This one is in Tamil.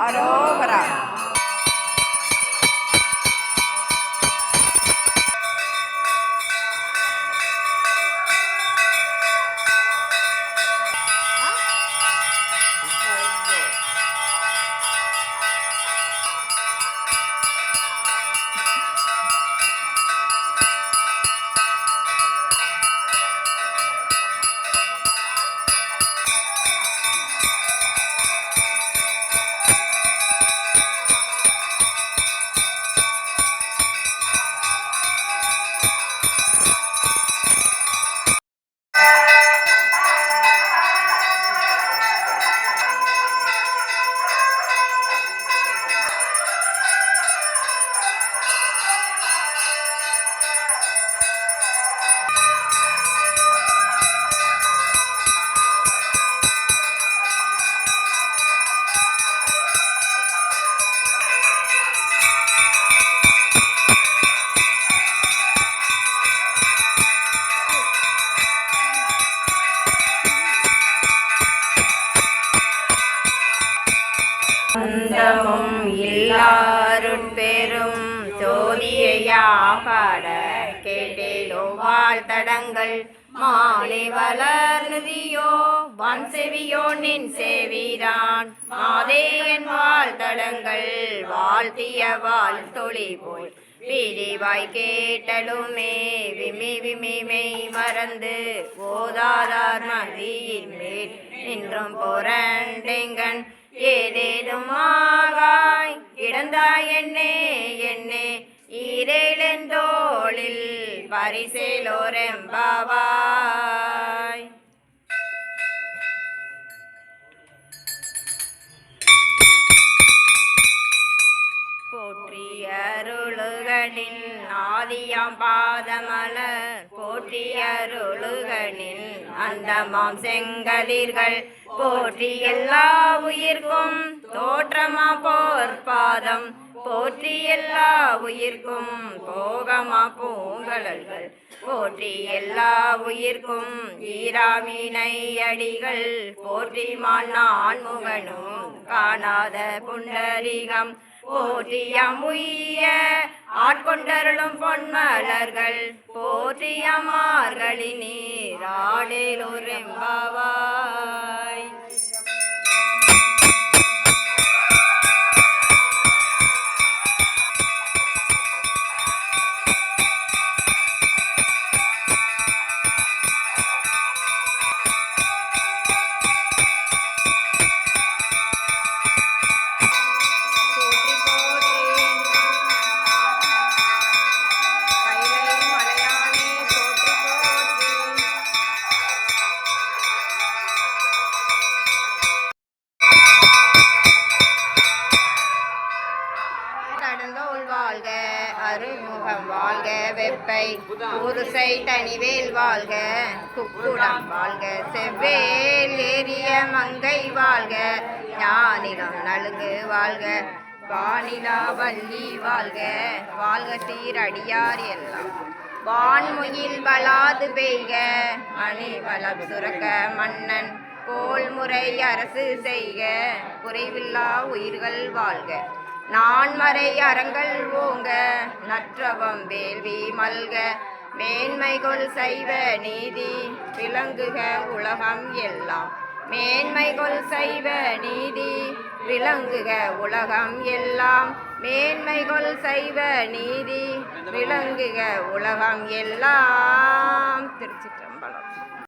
அரோகரா அந்தமும் இல்லாருட் பெரும் ஜோதியாகாட கேட்டேலோ வாழ்த்தடங்கள். மாலை வளர்ந்தியோ வான் செவியோ நின் செவிரான் மாதேயன் வாழ்த்தடங்கள் வாழ்த்திய வாழ் தொழி போய் விரிவாய் கேட்டலுமே விமி விமிமை மறந்து ஓதாதார் மதியின் மேல். நின்றும் புரண்டெங்கன் ஏதேனும் ஆகாய் கிடந்தாய் என்னே என்னே. ஈரேழந்தோளில் பரிசேலோரெம்பாவாய் ஆதியாம் பாதமலர் போற்றியருளுகனின் அந்தமாம் செங்கதிர்கள் போற்றி எல்லா உயிர்க்கும் தோற்றமா போர் பாதம். போற்றி எல்லா உயிர்க்கும் போகமா பூங்கலல்கள் போற்றி எல்லா உயிர்க்கும் ஈராமினை அடிகள். போற்றி நான் முகனும் காணாத புண்டரிகம். போற்றியம் ஆட்கொண்டருளும் பொன்மலர்கள் போற்றியம்மார்களின் நீராடேலூர் எம்பாவாய் கடந்தோள் வாழ்க அருள்முகம் வாழ்க வெப்பை உருசை தனிவேல் வாழ்க குக்குடம் வாழ்க செவ்வேல் ஏரிய மங்கை வாழ்க ஞானிடம் நலுங்கு வாழ்க வானிலா வள்ளி வாழ்க வாழ்க சீரடியார் எல்லாம். வான்முகில் வளாது பெய்க மணி வளம் சுரக்க மன்னன் போல் முறை அரசு செய்க குறைவில்லா உயிர்கள் வாழ்க. நான்மறை அறங்கள் ஓங்க நற்றவம் வேள்வி மல்க மேன்மைகொள் சைவ நீதி விளங்குக உலகம் எல்லாம். மேன்மைகொள் சைவ நீதி விளங்குக உலகம் எல்லாம். மேன்மைகொள் சைவ நீதி விளங்குக உலகம் எல்லாம். திருச்சிற்றம்பலம்.